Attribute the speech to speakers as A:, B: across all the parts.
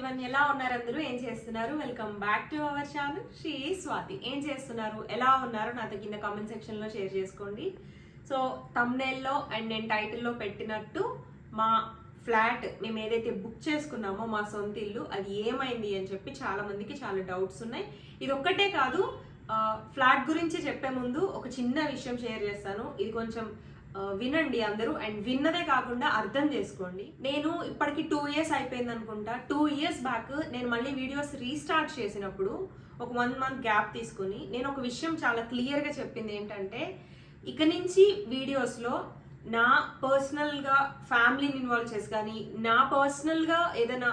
A: ఇవన్నీ ఎలా ఉన్నారు అందరూ? ఏం చేస్తున్నారు? Welcome back to our channel Sri Swathi. ఏం చేస్తున్నారు? ఎలా ఉన్నారు? నాతో కింద కామెంట్ సెక్షన్లో షేర్ చేసుకోండి. సో తమ్నేల్లో అండ్ నేను టైటిల్లో పెట్టినట్టు మా ఫ్లాట్ మేము ఏదైతే బుక్ చేసుకున్నామో మా సొంత ఇల్లు అది ఏమైంది అని చెప్పి చాలా మందికి చాలా డౌట్స్ ఉన్నాయి. ఇది ఒక్కటే కాదు ఫ్లాట్ గురించి చెప్పే ముందు ఒక చిన్న విషయం షేర్ చేస్తాను. ఇది కొంచెం వినండి అందరూ అండ్ విన్నదే కాకుండా అర్థం చేసుకోండి. నేను ఇప్పటికి టూ ఇయర్స్ అయిపోయింది అనుకుంటా. టూ ఇయర్స్ బ్యాక్ నేను మళ్ళీ వీడియోస్ రీస్టార్ట్ చేసినప్పుడు ఒక వన్ మంత్ గ్యాప్ తీసుకుని నేను ఒక విషయం చాలా క్లియర్గా చెప్పింది ఏంటంటే ఇక నుంచి వీడియోస్లో నా పర్సనల్గా ఫ్యామిలీని ఇన్వాల్వ్ చేసి కానీ నా పర్సనల్గా ఏదైనా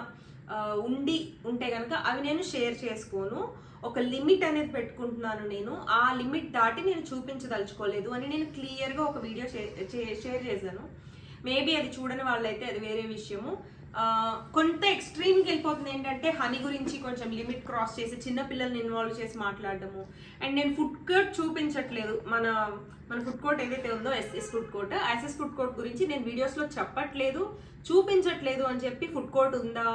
A: ఉండి ఉంటే కనుక అవి నేను షేర్ చేసుకోను. ఒక లిమిట్ అనేది పెట్టుకుంటున్నాను నేను. ఆ లిమిట్ దాటి నేను చూపించదలుచుకోలేదు అని నేను క్లియర్గా ఒక వీడియో షేర్ చేశాను. మేబీ అది చూడని వాళ్ళైతే అది వేరే విషయము. కొంత ఎక్స్ట్రీమ్కి వెళ్ళిపోతుంది ఏంటంటే హనీ గురించి కొంచెం లిమిట్ క్రాస్ చేసి చిన్న పిల్లల్ని ఇన్వాల్వ్ చేసి మాట్లాడటము అండ్ నేను ఫుడ్ కోర్ట్ చూపించట్లేదు. మన మన ఫుడ్ కోర్ట్ ఏదైతే ఉందో SS food court SS food court గురించి నేను వీడియోస్లో చెప్పట్లేదు చూపించట్లేదు అని చెప్పి ఫుడ్ కోర్ట్ ఉందా?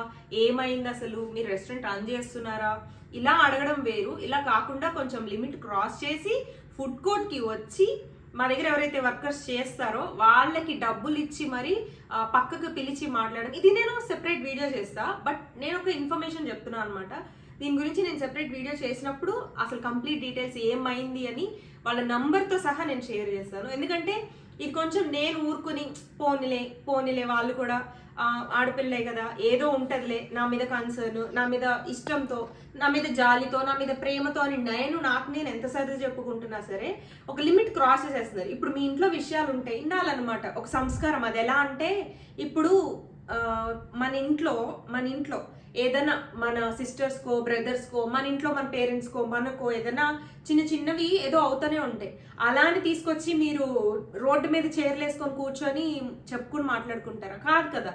A: ఏమైంది అసలు? మీరు రెస్టారెంట్ రన్ చేస్తున్నారా? ఇలా అడగడం వేరు. ఇలా కాకుండా కొంచెం లిమిట్ క్రాస్ చేసి ఫుడ్ కోర్ట్కి వచ్చి మా దగ్గర ఎవరైతే వర్కర్స్ చేస్తారో వాళ్ళకి డబ్బులు ఇచ్చి మరి పక్కకు పిలిచి మాట్లాడడం. ఇది నేను సెపరేట్ వీడియో చేస్తా. బట్ నేను ఒక ఇన్ఫర్మేషన్ చెప్తున్నాను అనమాట దీని గురించి నేను సెపరేట్ వీడియో చేసినప్పుడు అసలు కంప్లీట్ డీటెయిల్స్ ఏమైంది అని వాళ్ళ నంబర్తో సహా నేను షేర్ చేస్తాను. ఎందుకంటే ఇది కొంచెం నేను ఊరుకుని పోనిలే పోనిలే వాళ్ళు కూడా ఆడపిల్లే కదా ఏదో ఉంటుందిలే. నా మీద కన్సర్న్ నా మీద ఇష్టంతో నా మీద జాలితో నా మీద ప్రేమతో అని నేను నాకు నేను ఎంత సర్ది చెప్పుకుంటున్నా సరే ఒక లిమిట్ క్రాస్ చేసేస్తున్నారు. ఇప్పుడు మీ ఇంట్లో విషయాలు ఉంటాయి ఉండాలన్నమాట ఒక సంస్కారం అది ఎలా అంటే ఇప్పుడు మన ఇంట్లో మన ఇంట్లో ఏదైనా మన సిస్టర్స్కో బ్రదర్స్కో మన ఇంట్లో మన పేరెంట్స్కో మనకో ఏదైనా చిన్న చిన్నవి ఏదో అవుతూనే ఉంటాయి. అలా తీసుకొచ్చి మీరు రోడ్డు మీద చైర్లు కూర్చొని చెప్పుకుని మాట్లాడుకుంటారా? కాదు కదా.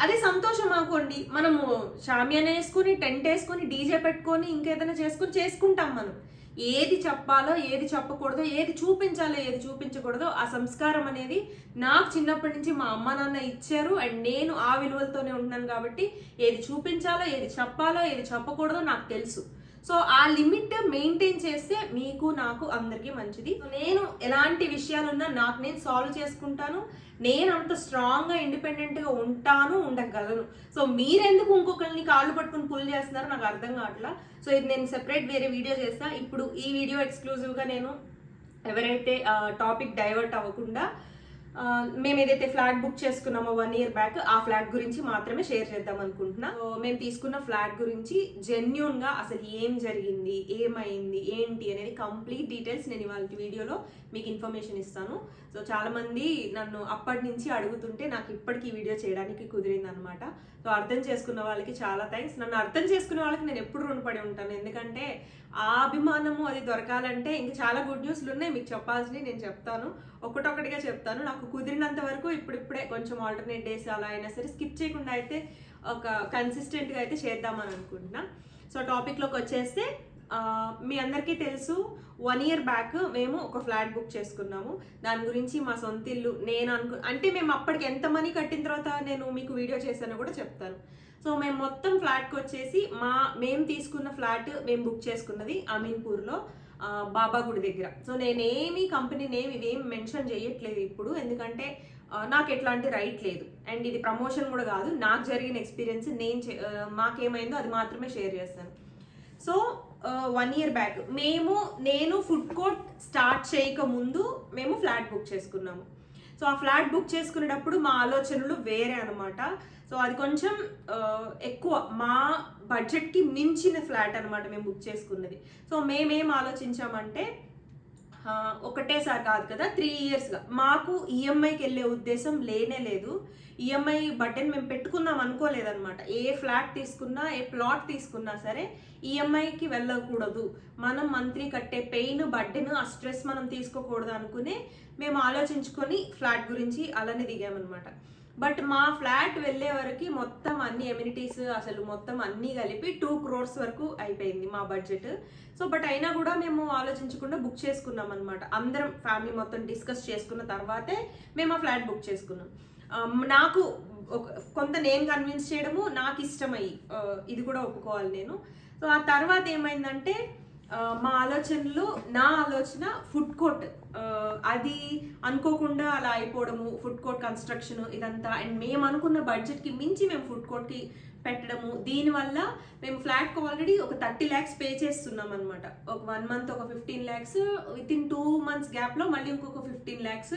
A: అదే సంతోషం అనుకోండి మనము షామియాన వేసుకుని టెంట్ వేసుకొని డీజే పెట్టుకొని ఇంకేదైనా చేసుకొని చేసుకుంటాం మనం. ఏది చెప్పాలో ఏది చెప్పకూడదో ఏది చూపించాలో ఏది చూపించకూడదో ఆ సంస్కారం అనేది నాకు చిన్నప్పటి నుంచి మా అమ్మ నాన్న ఇచ్చారు. అండ్ నేను ఆ విలువలతోనే ఉంటున్నాను కాబట్టి ఏది చూపించాలో ఏది చెప్పాలో ఏది చెప్పకూడదో నాకు తెలుసు. సో ఆ లిమిట్ మెయింటైన్ చేస్తే మీకు నాకు అందరికీ మంచిది. నేను ఎలాంటి విషయాలున్నా నాకు నేను సాల్వ్ చేసుకుంటాను. నేను అంత స్ట్రాంగ్గా ఇండిపెండెంట్గా ఉంటాను ఉండగలను. సో మీరెందుకు ఇంకొకరిని కాళ్ళు పట్టుకుని పుల్ చేస్తున్నారో నాకు అర్థం కావట్లా. సో ఇది నేను సెపరేట్ వేరే వీడియో చేస్తా. ఇప్పుడు ఈ వీడియో ఎక్స్క్లూజివ్గా నేను ఎవరైతే టాపిక్ డైవర్ట్ అవ్వకుండా మేము ఏదైతే ఫ్లాట్ బుక్ చేసుకున్నామో వన్ ఇయర్ బ్యాక్ ఆ ఫ్లాట్ గురించి మాత్రమే షేర్ చేద్దాం అనుకుంటున్నా. మేము తీసుకున్న ఫ్లాట్ గురించి జెన్యున్గా అసలు ఏం జరిగింది ఏమైంది ఏంటి అనేది కంప్లీట్ డీటెయిల్స్ నేను ఇవాళ వీడియోలో మీకు ఇన్ఫర్మేషన్ ఇస్తాను. సో చాలా మంది నన్ను అప్పటి నుంచి అడుగుతుంటే నాకు ఇప్పటికీ ఈ వీడియో చేయడానికి కుదిరింది అనమాట సో అర్థం చేసుకున్న వాళ్ళకి చాలా థ్యాంక్స్ నన్ను అర్థం చేసుకున్న వాళ్ళకి నేను ఎప్పుడు రుణపడి ఉంటాను. ఎందుకంటే ఆ అభిమానము అది దొరకాలంటే ఇంకా చాలా గుడ్ న్యూస్లు ఉన్నాయి. మీకు చెప్పాల్సినవి నేను చెప్తాను. ఒకటొకటిగా చెప్తాను. నాకు కుదిరినంత వరకు ఇప్పుడిప్పుడే కొంచెం ఆల్టర్నేట్ డేస్ అలా అయినా సరే స్కిప్ చేయకుండా అయితే ఒక కన్సిస్టెంట్గా అయితే చేద్దామని అనుకుంటున్నా. సో టాపిక్లోకి వచ్చేస్తే మీ అందరికీ తెలుసు వన్ ఇయర్ బ్యాక్ మేము ఒక ఫ్లాట్ బుక్ చేసుకున్నాము. దాని గురించి మా సొంత ఇల్లు నేను అనుకు అంటే మేము అప్పటికి ఎంత మనీ కట్టిన తర్వాత నేను మీకు వీడియో చేశానో కూడా చెప్తాను. సో మేము మొత్తం ఫ్లాట్కి వచ్చేసి మా మేము తీసుకున్న ఫ్లాట్ మేము బుక్ చేసుకున్నది అమీన్పూర్లో. బాబా గుడి దగ్గర. సో నేనేమి కంపెనీ నేమ్ ఇవేమి మెన్షన్ చేయట్లేదు ఇప్పుడు. ఎందుకంటే నాకు ఎట్లాంటి రైట్ లేదు. అండ్ ఇది ప్రమోషన్ కూడా కాదు. నాకు జరిగిన ఎక్స్పీరియన్స్ నేను చే- మాకేమైందో అది మాత్రమే షేర్ చేస్తాను. సో వన్ ఇయర్ బ్యాక్ మేము నేను ఫుడ్ కోర్ట్ స్టార్ట్ చేయక ముందు మేము ఫ్లాట్ బుక్ చేసుకున్నాము. సో ఆ ఫ్లాట్ బుక్ చేసుకునేటప్పుడు మా ఆలోచనలు వేరే అనమాట సో అది కొంచెం ఎక్కువ. మా బడ్జెట్కి మించిన ఫ్లాట్ అనమాట మేము బుక్ చేసుకున్నది. సో మేమేం ఆలోచించామంటే ఒకటేసారి కాదు కదా త్రీ ఇయర్స్గా మాకు ఈఎంఐకి వెళ్ళే ఉద్దేశం లేనే లేదు. ఈఎంఐ బటన్ మేము పెట్టుకుందాం అనుకోలేదన్నమాట. ఏ ఫ్లాట్ తీసుకున్నా ఏ ప్లాట్ తీసుకున్నా సరే ఈఎంఐకి వెళ్ళకూడదు. మనం మంత్లీ కట్టే పెయిన్ బడ్డెన్ ఆ స్ట్రెస్ మనం తీసుకోకూడదు అనుకునే మేము ఆలోచించుకొని ఫ్లాట్ గురించి అలానే దిగామన్నమాట. బట్ మా ఫ్లాట్ వెళ్ళే వరకు మొత్తం అన్ని ఎమ్యూనిటీస్ అసలు మొత్తం అన్నీ కలిపి టూ క్రోర్స్ వరకు అయిపోయింది మా బడ్జెట్ సో బట్ అయినా కూడా మేము ఆలోచించకుండా బుక్ చేసుకున్నాం అనమాట అందరం ఫ్యామిలీ మొత్తం డిస్కస్ చేసుకున్న తర్వాతే మేము ఆ ఫ్లాట్ బుక్ చేసుకున్నాం. Um, నాకు ఒక కొంత నేను కన్విన్స్ చేయడము నాకు ఇష్టమై uh, ఇది కూడా ఒప్పుకోవాలి నేను. సో ఆ తర్వాత ఏమైందంటే మా ఆలోచనలు నా ఆలోచన ఫుడ్ కోర్ట్ అది అనుకోకుండా అలా అయిపోవడము ఫుడ్ కోర్ట్ కన్స్ట్రక్షన్ ఇదంతా. అండ్ మేము అనుకున్న బడ్జెట్కి మించి మేము ఫుడ్ కోర్ట్కి పెట్టడము. దీనివల్ల మేము ఫ్లాట్కి ఆల్రెడీ ఒక థర్టీ ల్యాక్స్ పే చేస్తున్నాం అనమాట ఒక వన్ మంత్ ఒక fifteen lakhs with in two months గ్యాప్లో మళ్ళీ ఇంకొక ఫిఫ్టీన్ ల్యాక్స్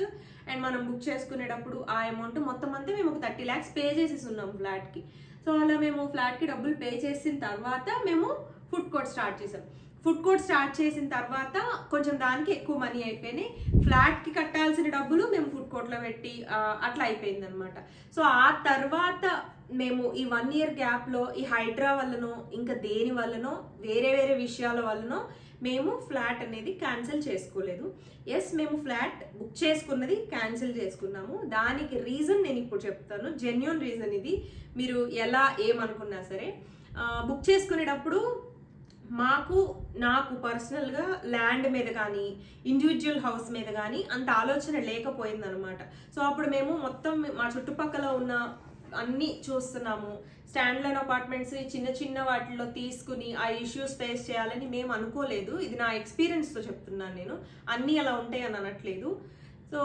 A: అండ్ మనం బుక్ చేసుకునేటప్పుడు ఆ అమౌంట్ మొత్తం అంతా మేము ఒక థర్టీ ల్యాక్స్ పే చేసేస్తున్నాం ఫ్లాట్కి సో అలా మేము ఫ్లాట్కి డబ్బులు పే చేసిన తర్వాత మేము ఫుడ్ కోర్ట్ స్టార్ట్ చేసాం. ఫుడ్ కోర్ట్ స్టార్ట్ చేసిన తర్వాత కొంచెం దానికి ఎక్కువ మనీ అయిపోయినాయి. ఫ్లాట్కి కట్టాల్సిన డబ్బులు మేము ఫుడ్ కోర్ట్లో పెట్టి అట్లా అయిపోయింది అనమాట సో ఆ తర్వాత మేము ఈ వన్ ఇయర్ గ్యాప్లో ఈ హైడ్రా వల్లనో ఇంకా దేని వల్లనో వేరే వేరే విషయాల వల్లనో మేము ఫ్లాట్ అనేది క్యాన్సిల్ చేసుకోలేదు. ఎస్ మేము ఫ్లాట్ బుక్ చేసుకున్నది క్యాన్సిల్ చేసుకున్నాము. దానికి రీజన్ నేను ఇప్పుడు చెప్తాను. జెన్యున్ రీజన్ ఇది. మీరు ఎలా ఏమనుకున్నా సరే బుక్ చేసుకునేటప్పుడు మాకు నాకు పర్సనల్గా ల్యాండ్ మీద కానీ ఇండివిజువల్ హౌస్ మీద కానీ అంత ఆలోచన లేకపోయిందనమాట సో అప్పుడు మేము మొత్తం మా చుట్టుపక్కల ఉన్న అన్ని చూస్తున్నాము. స్టాండ్ లైన్ అపార్ట్మెంట్స్ చిన్న చిన్న వాటిలో తీసుకుని ఆ ఇష్యూస్ ఫేస్ చేయాలని మేము అనుకోలేదు. ఇది నా ఎక్స్పీరియన్స్తో చెప్తున్నాను నేను. అన్నీ అలా ఉంటాయి అని అనట్లేదు. సో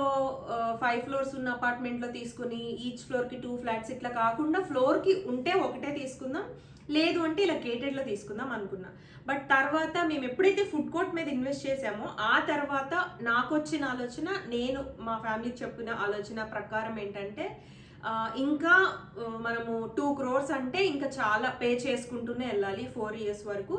A: ఫైవ్ ఫ్లోర్స్ ఉన్న అపార్ట్మెంట్లో తీసుకుని ఈచ్ ఫ్లోర్కి టూ ఫ్లాట్స్ ఇట్లా కాకుండా ఫ్లోర్కి ఉంటే ఒకటే తీసుకుందాం. లేదు అంటే ఇలా కేటెడ్లో తీసుకుందాం అనుకున్నా. బట్ తర్వాత మేము ఎప్పుడైతే ఫుడ్ కోర్ట్ మీద ఇన్వెస్ట్ చేసామో ఆ తర్వాత నాకు వచ్చిన ఆలోచన నేను మా ఫ్యామిలీకి చెప్పిన ఆలోచన ప్రకారం ఏంటంటే ఇంకా మనము టూ క్రోర్స్ అంటే ఇంకా చాలా పే చేసుకుంటూనే వెళ్ళాలి ఫోర్ ఇయర్స్ వరకు.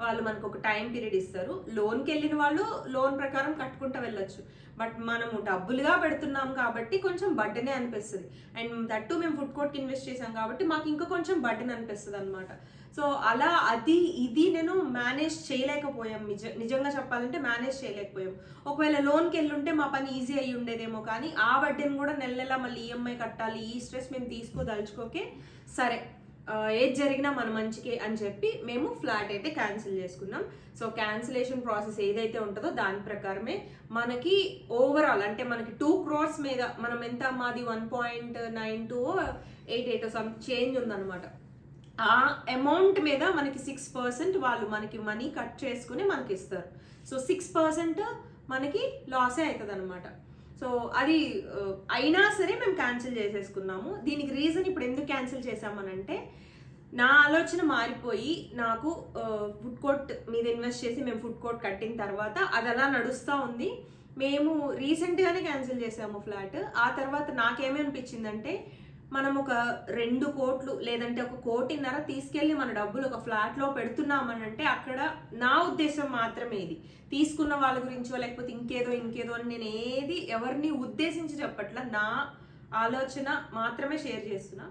A: వాళ్ళు మనకు ఒక టైం పీరియడ్ ఇస్తారు. లోన్కి వెళ్ళిన వాళ్ళు లోన్ ప్రకారం కట్టుకుంటూ వెళ్ళొచ్చు. బట్ మనము డబ్బులుగా పెడుతున్నాం కాబట్టి కొంచెం బడ్డనే అనిపిస్తుంది. అండ్ దట్టు మేము ఫుడ్ కోర్ట్కి ఇన్వెస్ట్ చేసాం కాబట్టి మాకు ఇంకా కొంచెం బడ్డన్ అనిపిస్తుంది అనమాట సో అలా అది ఇది నేను మేనేజ్ చేయలేకపోయాం. నిజ నిజంగా చెప్పాలంటే మేనేజ్ చేయలేకపోయాం. ఒకవేళ లోన్కి వెళ్ళుంటే మా పని ఈజీ అయ్యి ఉండేదేమో కానీ ఆ వడ్డీని కూడా నెల నెల మళ్ళీ ఈఎంఐ కట్టాలి. ఈ స్ట్రెస్ మేము తీసుకోదలుచుకోకే సరే. ఏది జరిగినా మన మంచికే అని చెప్పి మేము ఫ్లాట్ అయితే క్యాన్సిల్ చేసుకున్నాం. సో క్యాన్సిలేషన్ ప్రాసెస్ ఏదైతే ఉంటుందో దాని ప్రకారమే మనకి ఓవరాల్ అంటే మనకి టూ క్రోర్స్ మీద మనం ఎంత మాది one point nine two eight eight some change ఉందన్నమాట. ఆ అమౌంట్ మీద మనకి సిక్స్ పర్సెంట్ వాళ్ళు మనకి మనీ కట్ చేసుకుని మనకి ఇస్తారు. సో సిక్స్ పర్సెంట్ మనకి లాసే అవుతుంది అనమాట సో అది అయినా సరే మేము క్యాన్సిల్ చేసేసుకున్నాము. దీనికి రీజన్ ఇప్పుడు ఎందుకు క్యాన్సిల్ చేసామనంటే నా ఆలోచన మారిపోయి నాకు ఫుడ్ కోర్ట్ మీద ఇన్వెస్ట్ చేసి మేము ఫుడ్ కోర్ట్ కట్టిన తర్వాత అది అలా నడుస్తూ ఉంది. మేము రీసెంట్గానే క్యాన్సిల్ చేసాము ఫ్లాట్. ఆ తర్వాత నాకేమనిపించిందంటే మనం ఒక రెండు కోట్లు లేదంటే ఒక కోటిన్నర తీసుకెళ్ళి మన డబ్బులు ఒక ఫ్లాట్లో పెడుతున్నామనంటే అక్కడ నా ఉద్దేశం మాత్రమే ఇది. తీసుకున్న వాళ్ళ గురించో లేకపోతే ఇంకేదో ఇంకేదో అని నేను ఏది ఎవరిని ఉద్దేశించి చెప్పట్లా నా ఆలోచన మాత్రమే షేర్ చేస్తున్నా.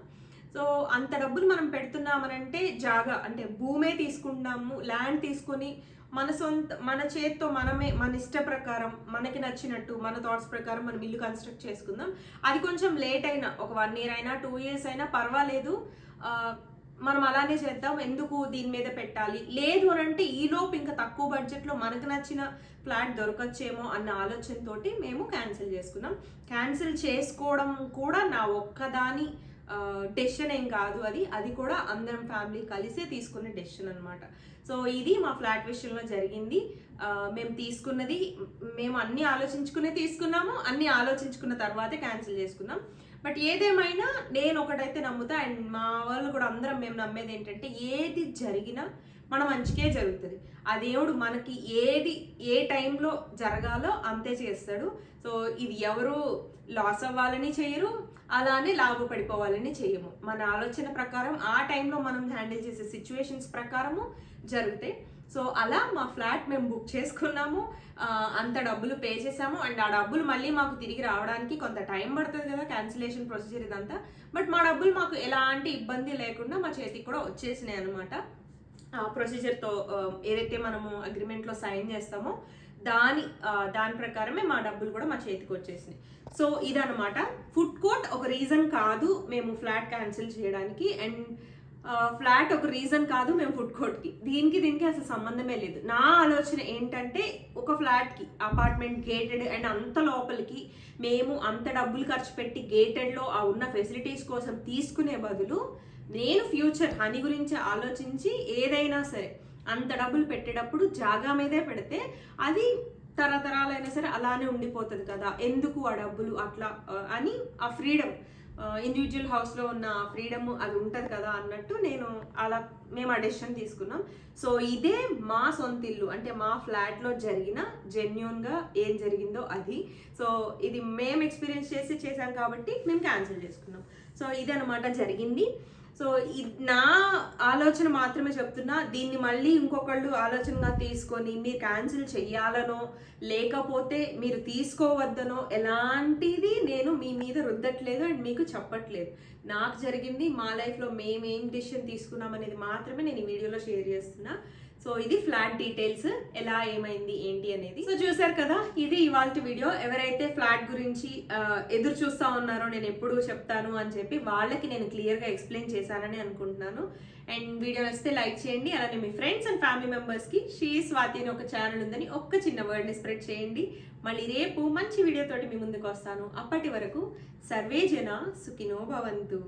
A: సో అంత డబ్బులు మనం పెడుతున్నామనంటే జాగా అంటే భూమే తీసుకుంటాము ల్యాండ్ తీసుకొని మన సొంత మన చేత్తో మనమే మన ఇష్ట ప్రకారం మనకి నచ్చినట్టు మన థాట్స్ ప్రకారం మనం ఇల్లు కన్స్ట్రక్ట్ చేసుకుందాం. అది కొంచెం లేట్ అయినా ఒక వన్ ఇయర్ అయినా టూ ఇయర్స్ అయినా పర్వాలేదు. మనం అలానే చేద్దాం. ఎందుకు దీని మీద పెట్టాలి? లేదు అని అంటే ఈలోపు ఇంకా తక్కువ బడ్జెట్లో మనకు నచ్చిన ఫ్లాట్ దొరకచ్చేమో అన్న ఆలోచనతోటి మేము క్యాన్సిల్ చేసుకున్నాం. క్యాన్సిల్ చేసుకోవడం కూడా నా ఒక్కదాని డెసిషన్ ఏం కాదు అది. అది కూడా అందరం ఫ్యామిలీ కలిసే తీసుకునే డెసిషన్ అనమాట సో ఇది మా ఫ్లాట్ విషయంలో జరిగింది. మేము తీసుకున్నది మేము అన్నీ ఆలోచించుకునే తీసుకున్నాము అన్ని ఆలోచించుకున్న తర్వాతే క్యాన్సిల్ చేసుకున్నాం. బట్ ఏదేమైనా నేను ఒకటైతే నమ్ముతా అండ్ మా వాళ్ళు కూడా అందరం మేము నమ్మేది ఏంటంటే ఏది జరిగినా మన మంచికే జరుగుతుంది. ఆ దేవుడు మనకి ఏది ఏ టైంలో జరగాలో అంతే చేస్తాడు. సో ఇది ఎవరు లాస్ అవ్వాలని చేయరు అలానే లాభపడిపోవాలని చేయము. మన ఆలోచన ప్రకారం ఆ టైంలో మనం హ్యాండిల్ చేసే సిచ్యువేషన్స్ ప్రకారము జరుగుతాయి. సో అలా మా ఫ్లాట్ మేము బుక్ చేసుకున్నాము. అంత డబ్బులు పే చేసాము. అండ్ ఆ డబ్బులు మళ్ళీ మాకు తిరిగి రావడానికి కొంత టైం పడుతుంది కదా క్యాన్సిలేషన్ ప్రొసీజర్ ఇదంతా. బట్ మా డబ్బులు మాకు ఎలాంటి ఇబ్బంది లేకుండా మా చేతికి కూడా వచ్చేసినాయి అనమాట ప్రొసీజర్తో ఏదైతే మనము అగ్రిమెంట్లో సైన్ చేస్తామో దాని దాని ప్రకారమే మా డబ్బులు కూడా మా చేతికి వచ్చేసినాయి. సో ఇదనమాట ఫుడ్ కోర్ట్ ఒక రీజన్ కాదు మేము ఫ్లాట్ క్యాన్సిల్ చేయడానికి అండ్ ఫ్లాట్ ఒక రీజన్ కాదు మేము ఫుడ్ కోర్ట్కి దీనికి దీనికి అసలు సంబంధమే లేదు. నా ఆలోచన ఏంటంటే ఒక ఫ్లాట్కి అపార్ట్మెంట్ గేటెడ్ అండ్ అంత లోపలికి మేము అంత డబ్బులు ఖర్చు పెట్టి గేటెడ్లో ఆ ఉన్న ఫెసిలిటీస్ కోసం తీసుకునే బదులు నేను ఫ్యూచర్ హనీ గురించి ఆలోచించి ఏదైనా సరే అంత డబ్బులు పెట్టేటప్పుడు జాగా మీదే పెడితే అది తరతరాలైనా సరే అలానే ఉండిపోతుంది కదా. ఎందుకు ఆ డబ్బులు అట్లా అని ఆ ఫ్రీడమ్ ఇండివిజువల్ హౌస్లో ఉన్న ఫ్రీడమ్ అది ఉంటుంది కదా అన్నట్టు నేను అలా మేము ఆ డెసిషన్ తీసుకున్నాం. సో ఇదే మా సొంత ఇల్లు అంటే మా ఫ్లాట్లో జరిగిన జెన్యున్గా ఏం జరిగిందో అది. సో ఇది మేము ఎక్స్పీరియన్స్ చేసి చేసాం కాబట్టి మేము క్యాన్సిల్ చేసుకున్నాం. సో ఇది అనమాట జరిగింది. సో ఇది నా ఆలోచన మాత్రమే చెప్తున్నా దీన్ని మళ్ళీ ఇంకొకళ్ళు ఆలోచనగా తీసుకొని మీరు క్యాన్సిల్ చెయ్యాలనో లేకపోతే మీరు తీసుకోవద్దనో ఎలాంటిది నేను మీ మీద రుద్దట్లేదు అండ్ మీకు చెప్పట్లేదు. నాకు జరిగింది మా లైఫ్లో మేము ఏం డిసిషన్ తీసుకున్నాం అనేది మాత్రమే నేను ఈ వీడియోలో షేర్ చేస్తున్నా. సో ఇది ఫ్లాట్ డీటెయిల్స్ ఎలా ఏమైంది ఏంటి అనేది. సో చూసారు కదా ఇది ఇవాళ వీడియో. ఎవరైతే ఫ్లాట్ గురించి ఎదురు చూస్తా ఉన్నారో నేను ఎప్పుడు చెప్తాను అని చెప్పి వాళ్ళకి నేను క్లియర్గా ఎక్స్ప్లెయిన్ చేశానని అనుకుంటున్నాను. అండ్ వీడియో నచ్చితే లైక్ చేయండి. అలానే మీ ఫ్రెండ్స్ అండ్ ఫ్యామిలీ మెంబర్స్కి షీ స్వాతి అని ఒక ఛానల్ ఉందని ఒక్క చిన్న వర్డ్ని స్ప్రెడ్ చేయండి. మళ్ళీ రేపు మంచి వీడియోతోటి మీ ముందుకు వస్తాను. అప్పటి వరకు సర్వే జన సుఖినో భవంతు.